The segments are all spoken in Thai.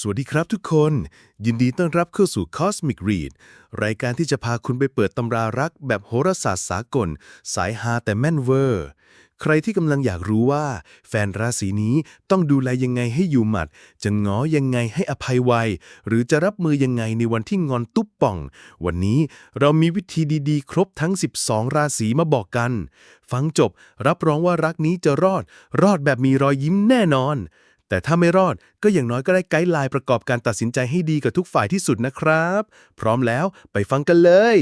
สวัสดีครับทุกคน ยินดีต้อนรับเข้าสู่ Cosmic Read รายการที่จะพาคุณไปเปิดตำรารักแบบโหราศาสตร์สากล สายฮาแต่แม่นเวอร์ ใครที่กำลังอยากรู้ว่า แฟนราศีนี้ต้องดูแลยังไงให้อยู่หมัด จะง้อยังไงให้อภัยไว หรือจะรับมือยังไงในวันที่งอนตุ๊บป่อง วันนี้เรามีวิธีดีๆ ครบทั้ง 12 ราศีมาบอกกัน ฟังจบรับรองว่ารักนี้จะรอด รอดแบบมีรอยยิ้มแน่นอน แต่ถ้าไม่รอดก็อย่างน้อยก็ได้ไกด์ไลน์ประกอบการตัดสินใจให้ดีกับทุกฝ่ายที่สุดนะครับ พร้อมแล้วไปฟังกันเลย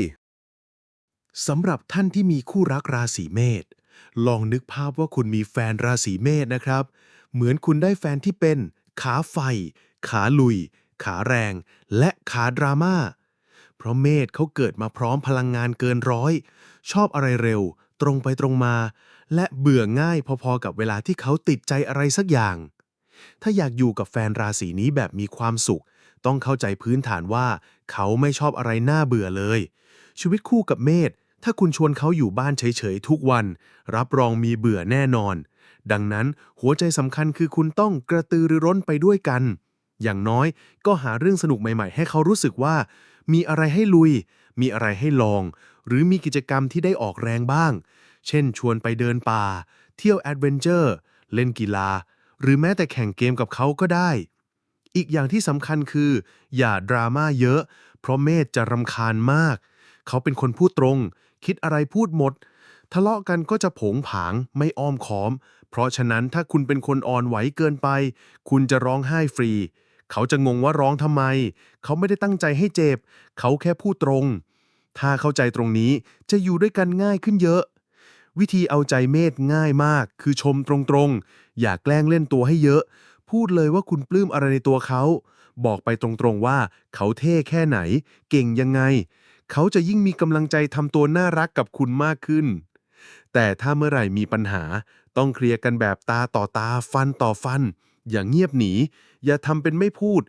สำหรับท่านที่มีคู่รักราศีเมษลองนึกภาพว่าคุณมีแฟนราศีเมษนะครับ เหมือนคุณได้แฟนที่เป็น ขาไฟ ขาลุย ขาแรง และขาดราม่าเพราะเมษเขาเกิดมาพร้อมพลังงานเกินร้อย ชอบอะไรเร็ว ตรงไปตรงมา และเบื่อง่ายพอๆกับเวลาที่เขาติดใจอะไรสักอย่าง ถ้าอยากอยู่กับแฟนราศีนี้แบบมีความสุข ต้องเข้าใจพื้นฐานว่า เขาไม่ชอบอะไรน่าเบื่อเลย ชีวิตคู่กับเมษถ้าคุณชวนเขาอยู่บ้านเฉยๆทุกวัน รับรองมีเบื่อแน่นอน ดังนั้นหัวใจสำคัญคือคุณต้องกระตือรือร้นไปด้วยกัน อย่างน้อยก็หาเรื่องสนุกใหม่ๆ ให้เขารู้สึกว่า มีอะไรให้ลุย มีอะไรให้ลอง หรือมีกิจกรรมที่ได้ออกแรงบ้าง เช่นชวนไปเดินป่า เที่ยวแอดเวนเจอร์ เล่นกีฬา หรือแม้แต่แข่งเกมกับเขาก็ได้ อีกอย่างที่สำคัญคือ อย่าดราม่าเยอะ เพราะเมธจะรำคาญมาก เขาเป็นคนพูดตรง คิดอะไรพูดหมด ทะเลาะกันก็จะผงผางไม่อ้อมค้อม เพราะฉะนั้นถ้าคุณเป็นคนอ่อนไหวเกินไป คุณจะร้องไห้ฟรี เขาจะงงว่าร้องทำไม เขาไม่ได้ตั้งใจให้เจ็บ เขาแค่พูดตรง ถ้าเข้าใจตรงนี้จะอยู่ด้วยกันง่ายขึ้นเยอะ วิธีเอาใจเมธง่ายมาก คือชมตรงๆ อย่าแกล้งเล่นตัวให้เยอะ พูดเลยว่าคุณปลื้มอะไรในตัวเขา บอกไปตรงๆว่าเขาเท่แค่ไหน เก่งยังไง เขาจะยิ่งมีกำลังใจทำตัวน่ารักกับคุณมากขึ้น แต่ถ้าเมื่อไหร่มีปัญหา ต้องเคลียร์กันแบบตาต่อตาฟันต่อฟัน อย่าเงียบหนี อย่าทำเป็นไม่พูด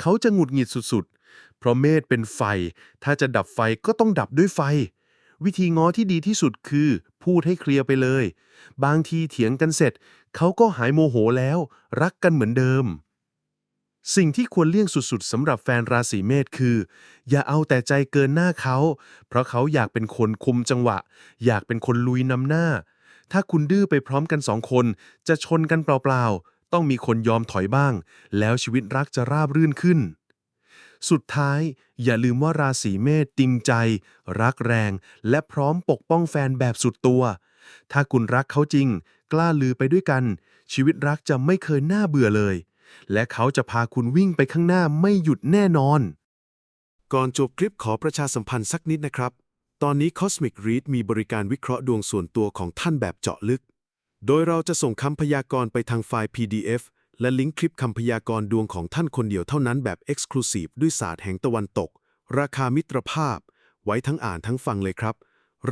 เขาจะหงุดหงิดสุดๆ เพราะเมธเป็นไฟ ถ้าจะดับไฟก็ต้องดับด้วยไฟวิธีง้อที่ดีที่สุดคือ พูดให้เคลียร์ไปเลย บางทีเถียงกันเสร็จ เขาก็หายโมโหแล้ว รักกันเหมือนเดิม สิ่งที่ควรเลี่ยงสุดๆสำหรับแฟนราศีเมษคือ อย่าเอาแต่ใจเกินหน้าเขา เพราะเขาอยากเป็นคนคุมจังหวะ อยากเป็นคนลุยนำหน้า ถ้าคุณดื้อไปพร้อมกันสองคน จะชนกันเปล่าๆ ต้องมีคนยอมถอยบ้าง แล้วชีวิตรักจะราบรื่นขึ้น สุดท้าย อย่าลืมว่าราศีเมษจริงใจ รักแรง และพร้อมปกป้องแฟนแบบสุดตัว ถ้าคุณรักเขาจริง กล้าลือไปด้วยกัน ชีวิตรักจะไม่เคยน่าเบื่อเลย และเขาจะพาคุณวิ่งไปข้างหน้าไม่หยุดแน่นอน ก่อนจบคลิปขอประชาสัมพันธ์สักนิดนะครับ ตอนนี้ Cosmic Read มีบริการวิเคราะห์ดวงส่วนตัวของท่านแบบเจาะลึก โดยเราจะส่งคำพยากรณ์ไปทางไฟล์ PDF และลิงก์คลิปคำพยากรณ์ดวงของท่านคนเดียวเท่านั้นแบบ Exclusive ด้วยศาสตร์แห่งตะวันตก ราคามิตรภาพ ไว้ทั้งอ่านทั้งฟังเลยครับ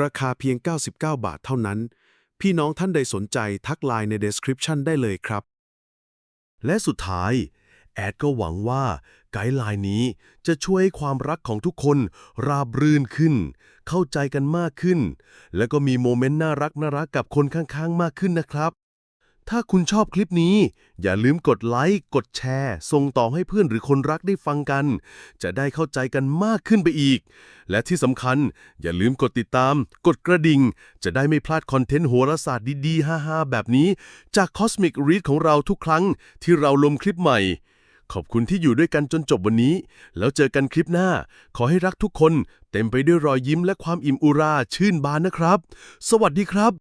ราคาเพียง 99 บาทเท่านั้น พี่น้องท่านใดสนใจทักไลน์ใน Description ได้เลยครับ และสุดท้าย แอดก็หวังว่าไกด์ไลน์นี้จะช่วยให้ความรักของทุกคนราบรื่นขึ้น เข้าใจกันมากขึ้น แล้วก็มีโมเมนต์น่ารักน่ารักกับคนข้างๆ มากขึ้นนะครับ ถ้าคุณชอบคลิปนี้ อย่าลืมกดไลค์ กดแชร์ ส่งต่อให้เพื่อนหรือคนรักได้ฟังกัน จะได้เข้าใจกันมากขึ้นไปอีก และที่สำคัญ อย่าลืมกดติดตาม กดกระดิ่ง จะได้ไม่พลาดคอนเทนต์โหราศาสตร์ดีๆ ฮ่าๆ แบบนี้ จาก Cosmic Read ของเราทุกครั้งที่เราลงคลิปใหม่ ขอบคุณที่อยู่ด้วยกันจนจบวันนี้ แล้วเจอกันคลิปหน้า ขอให้รักทุกคน เต็มไปด้วยรอยยิ้มและความอิ่มอุราชื่นบานนะครับ สวัสดีครับ